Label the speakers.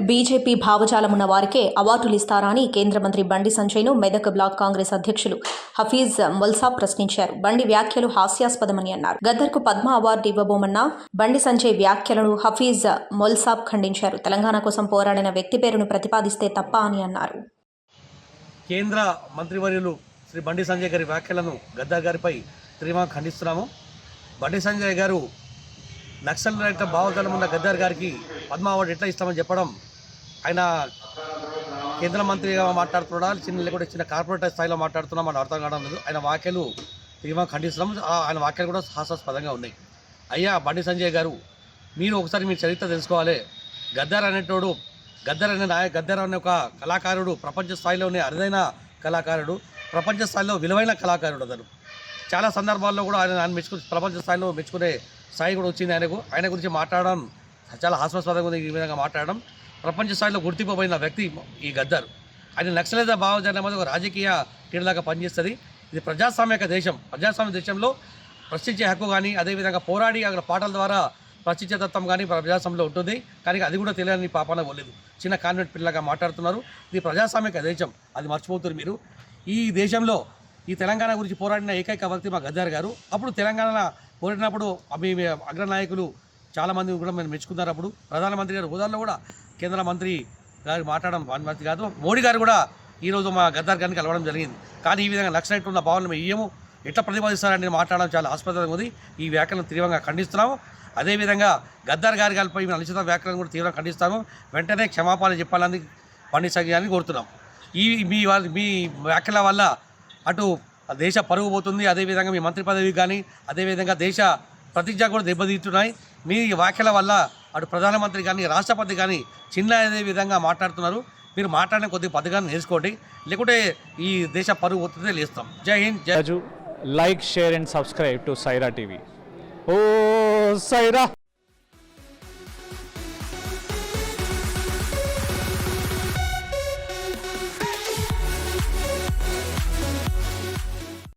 Speaker 1: BJP భావజాలమున్న వారికే అవార్డులు ఇస్తారా అని కేంద్ర మంత్రి బండి సంజయ్ను మెదక్ బ్లాక్ కాంగ్రెస్ అధ్యక్షులు హఫీజ్ మొల్సా ప్రశ్నించారు. బండి వ్యాఖ్యలు హాస్యాస్పదమని అన్నారు. గద్దర్కు పద్మ అవార్డు ఇవ్వబోమన్న బండి సంజయ్ వ్యాఖ్యలను హఫీజ్ మొల్సాబ్ ఖండించారు. తెలంగాణ కోసం పోరాడిన వ్యక్తి పేరును ప్రతిపాదిస్తే తప్ప అని అన్నారు.
Speaker 2: కేంద్ర మంత్రివర్యులు శ్రీ బండి సంజయ్ గారి వ్యాఖ్యలను గద్దార్ గారిపై త్రీమా ఖండిస్తున్నాము. బండి సంజయ్ గారు నక్సల్ రైట్ భావజాలం ఉన్న గద్దార్ గారికి పద్మ అవార్డు ఎట్లా ఇస్తామని చెప్పడం ఆయన కేంద్ర మంత్రిగా మాట్లాడుతున్నాడా? చిన్న లేకుంటే చిన్న కార్పొరేట్ స్థాయిలో మాట్లాడుతున్నా మనం అర్థం కావడం లేదు. ఆయన వ్యాఖ్యలు తీవ్రంగా ఖండిస్తున్నాం. ఆయన వ్యాఖ్యలు కూడా హాస్యాస్పదంగా ఉన్నాయి. అయ్యా బండి సంజయ్ గారు మీరు ఒకసారి మీ చరిత్ర తెలుసుకోవాలి. గద్దర్ అనేటోడు గద్దర్ అనే నాయ గద్దర్ అనే ఒక కళాకారుడు ప్రపంచ స్థాయిలోనే అరుదైన కళాకారుడు ప్రపంచ స్థాయిలో విలువైన కళాకారుడు అతను. చాలా సందర్భాల్లో కూడా ఆయన ఆయన మెచ్చుకు ప్రపంచ స్థాయిలో మెచ్చుకునే స్థాయి కూడా వచ్చింది ఆయనకు. ఆయన గురించి మాట్లాడడం చాలా హాస్యాస్పదంగా ఉంది ఈ విధంగా మాట్లాడడం. ప్రపంచ స్థాయిలో గుర్తింపబడిన వ్యక్తి ఈ గద్దర్. ఆయన నక్సలేద భావజాలం అనేది ఒక రాజకీయ క్రీడలాగా పనిచేస్తుంది. ఇది ప్రజాస్వామ్యక దేశం. ప్రజాస్వామ్య దేశంలో ప్రశ్నించే హక్కు కానీ అదేవిధంగా పోరాడి అక్కడ పాటల ద్వారా ప్రశ్నించే తత్వం కానీ ప్రజాస్వామ్యంలో ఉంటుంది. కానీ అది కూడా తెలియని పాపాన పోలేదు. చిన్న కాన్వెంట్ పిల్లగా మాట్లాడుతున్నారు. ఇది ప్రజాస్వామ్యక దేశం. అది మర్చిపోతున్నారు మీరు. ఈ దేశంలో ఈ తెలంగాణ గురించి పోరాడిన ఏకైక వ్యక్తి మా గద్దార్ గారు. అప్పుడు తెలంగాణ పోరాడినప్పుడు మీ మీ అగ్రనాయకులు చాలామంది కూడా మేము మెచ్చుకున్నారు అప్పుడు. ప్రధానమంత్రి గారు హోదాల్లో కూడా కేంద్ర మంత్రి గారు మాట్లాడడం మంత్రి కాదు. మోడీ గారు కూడా ఈరోజు మా గద్దార్ గారిని కలవడం జరిగింది. కానీ ఈ విధంగా నక్సలైట్ ఉన్న భావనలు మేము ఇయ్యము. ఎట్లా ప్రతిపాదిస్తారని మాట్లాడడం చాలా ఆస్పదంగా ఉంది. ఈ వ్యాఖ్యలను తీవ్రంగా ఖండిస్తున్నాము. అదేవిధంగా గద్దార్ గారి గారిపై మేము అనుచిత వ్యాఖ్యలను కూడా తీవ్రంగా ఖండిస్తాము. వెంటనే క్షమాపణ చెప్పాలని పండిత్ సంఘాన్ని కోరుతున్నాం. ఈ మీ వాళ్ళ మీ వ్యాఖ్యల వల్ల అటు దేశ పరుగు పోతుంది. అదేవిధంగా మీ మంత్రి పదవి కానీ అదేవిధంగా దేశ ప్రతిజ్ఞ కూడా దెబ్బతీస్తున్నాయి. మీ వ్యాఖ్యల వల్ల అటు ప్రధానమంత్రి కానీ రాష్ట్రపతి కానీ చిన్న అదే విధంగా మాట్లాడుతున్నారు. మీరు మాట్లాడిన కొద్ది పథకాన్ని నేర్చుకోండి. లేకుంటే ఈ దేశ పరుగు ఒత్తిడి లేస్తాం. జై హింద్ జై
Speaker 3: like share and subscribe to Saira TV. Oh Sye Raa!